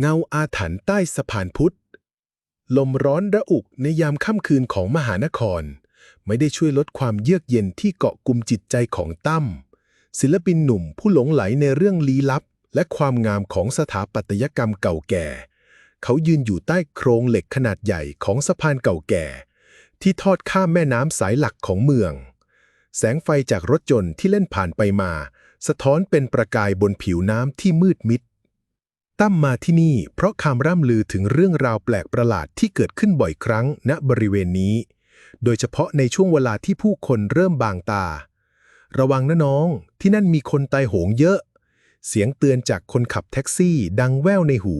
เงาอาถรรพ์ใต้สะพานพุทธ ลมร้อนระอุในยามค่ำคืนของมหานคร ไม่ได้ช่วยลดความเยือกเย็นที่เกาะกลุ่มจิตใจของตั้มศิลปินหนุ่มผู้หลงไหลในเรื่องลี้ลับ และความงามของสถาปัตยกรรมเก่าแก่ เขายืนอยู่ใต้โครงเหล็กขนาดใหญ่ของสะพานเก่าแก่ ที่ทอดข้ามแม่น้ำสายหลักของเมือง แสงไฟจากรถยนต์ที่เล่นผ่านไปมา สะท้อนเป็นประกายบนผิวน้ำที่มืดมิด ตั้มมาที่นี่เพราะคำร่ำลือถึงเรื่องราวแปลกประหลาดที่เกิดขึ้นบ่อยครั้งณบริเวณนี้ โดยเฉพาะในช่วงเวลาที่ผู้คนเริ่มบางตา ระวังนะน้อง ที่นั่นมีคนตายโหงเยอะ เสียงเตือนจากคนขับแท็กซี่ดังแว่วในหู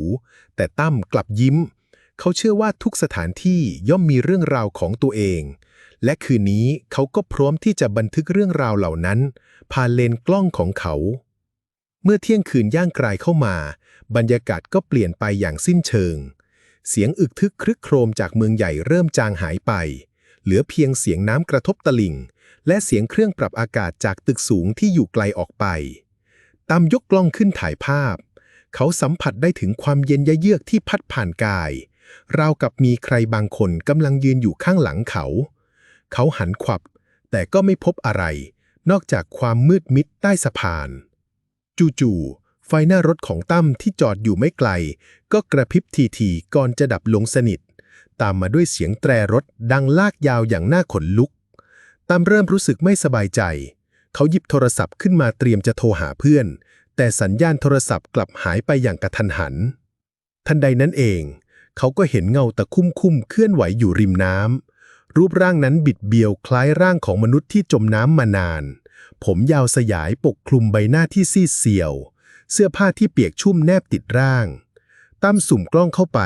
แต่ตั้มกลับยิ้ม เขาเชื่อว่าทุกสถานที่ย่อมมีเรื่องราวของตัวเอง และคืนนี้เขาก็พร้อมที่จะบันทึกเรื่องราวเหล่านั้นผ่านเลนส์กล้องของเขา เมื่อเที่ยงคืนย่างกลายเข้ามา บรรยากาศก็เปลี่ยนไปอย่างสิ้นเชิง เสียงอึกทึกครึกโครมจากเมืองใหญ่เริ่มจางหายไป เหลือเพียงเสียงน้ำกระทบตลิ่ง และเสียงเครื่องปรับอากาศจากตึกสูงที่อยู่ไกลออกไป ตามยกกล้องขึ้นถ่ายภาพ เขาสัมผัสได้ถึงความเย็นยะเยือกที่พัดผ่านกาย ราวกับมีใครบางคนกำลังยืนอยู่ข้างหลังเขา เขาหันขวับ แต่ก็ไม่พบอะไร นอกจากความมืดมิดใต้สะพาน จู่ๆ ไฟหน้ารถของตั้มที่จอดอยู่ไม่ไกล ก็กระพริบทีๆก่อนจะดับลงสนิท ตามมาด้วยเสียงแตรรถดังลากยาวอย่างน่าขนลุก ตั้มเริ่มรู้สึกไม่สบายใจ เขาหยิบโทรศัพท์ขึ้นมาเตรียมจะโทรหาเพื่อน แต่สัญญาณโทรศัพท์กลับหายไปอย่างกระทันหัน ทันใดนั้นเอง เขาก็เห็นเงาตะคุ่มคุ่มๆเคลื่อนไหวอยู่ริมน้ำรูปร่างนั้นบิดเบี้ยวคล้ายร่างของมนุษย์ที่จมน้ำมานาน ผมยาวสยายปกคลุมใบหน้าที่ซีดเซียว เสื้อผ้าที่เปียกชุ่มแนบติดร่าง ตั้มสุ่มกล้องเข้าไป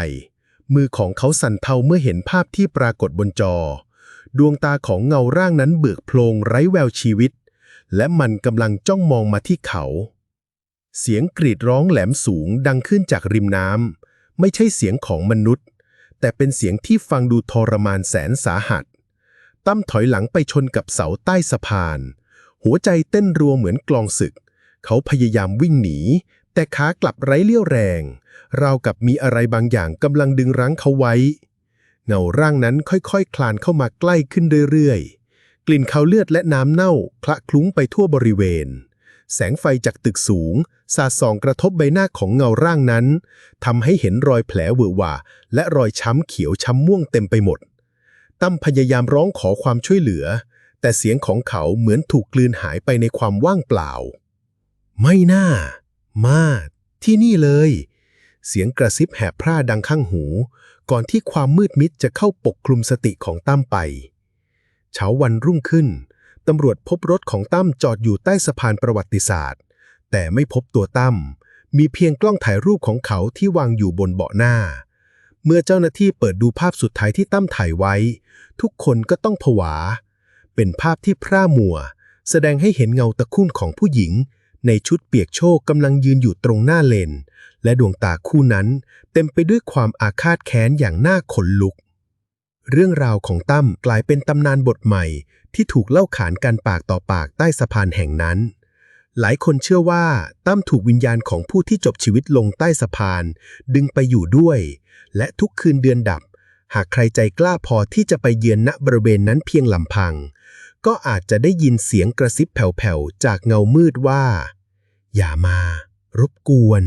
มือของเขาสั่นเทาเมื่อเห็นภาพที่ปรากฏบนจอ ดวงตาของเงาร่างนั้นเบิกโพลงไร้แววชีวิต และมันกำลังจ้องมองมาที่เขา เสียงกรีดร้องแหลมสูงดังขึ้นจากริมน้ำไม่ใช่เสียงของมนุษย์ แต่เป็นเสียงที่ฟังดูทรมานแสนสาหัส ตั้มถอยหลังไปชนกับเสาใต้สะพาน หัวใจเต้นรัวเหมือนกลองศึก เขาพยายามวิ่งหนี แต่ขากลับไร้เลี่ยวแรง ราวกับมีอะไรบางอย่างกำลังดึงรั้งเขาไว้ เงาร่างนั้นค่อยๆคคลานเข้ามาใกล้ขึ้นเรื่อยๆ กลิ่นคาวเลือดและน้ำเน่าคละคลุ้งไปทั่วบริเวณ แสงไฟจากตึกสูง สาดส่องกระทบใบหน้าของเงาร่างนั้นทำให้เห็นรอยแผลเวอะหวาและรอยช้ำเขียวช้ำม่วงเต็มไปหมดตั้มพยายามร้องขอความช่วยเหลือ แต่เสียงของเขาเหมือนถูกกลืนหายไปในความว่างเปล่า ไม่น่า มา ที่นี่เลย เสียงกระซิบแหบพร่าดังข้างหู ก่อนที่ความมืดมิดจะเข้าปกคลุมสติของตั้มไป เช้าวันรุ่งขึ้น ตำรวจพบรถของตั้มจอดอยู่ใต้สะพานประวัติศาสตร์ แต่ไม่พบตัวตั้ม มีเพียงกล้องถ่ายรูปของเขาที่วางอยู่บนเบาะหน้า เมื่อเจ้าหน้าที่เปิดดูภาพสุดท้ายที่ตั้มถ่ายไว้ ทุกคนก็ต้องผวา เป็นภาพที่พร่ามัว แสดงให้เห็นเงาตะคุ่มของผู้หญิง ในชุดเปียกโชกกำลังยืนอยู่ตรงหน้าเลน และดวงตาคู่นั้น เต็มไปด้วยความอาฆาตแค้นอย่างน่าขนลุก เรื่องราวของตั้มกลายเป็นตำนานบทใหม่ ที่ถูกเล่าขานกันปากต่อปากใต้สะพานแห่งนั้น หลายคนเชื่อว่าตั้มถูกวิญญาณของผู้ที่จบชีวิตลงใต้สะพาน ดึงไปอยู่ด้วย และทุกคืนเดือนดับ หากใครใจกล้าพอที่จะไปเยือนณบริเวณนั้นเพียงลำพัง ก็อาจจะได้ยินเสียงกระซิบแผ่วๆ จากเงามืดว่า อย่ามารบกวน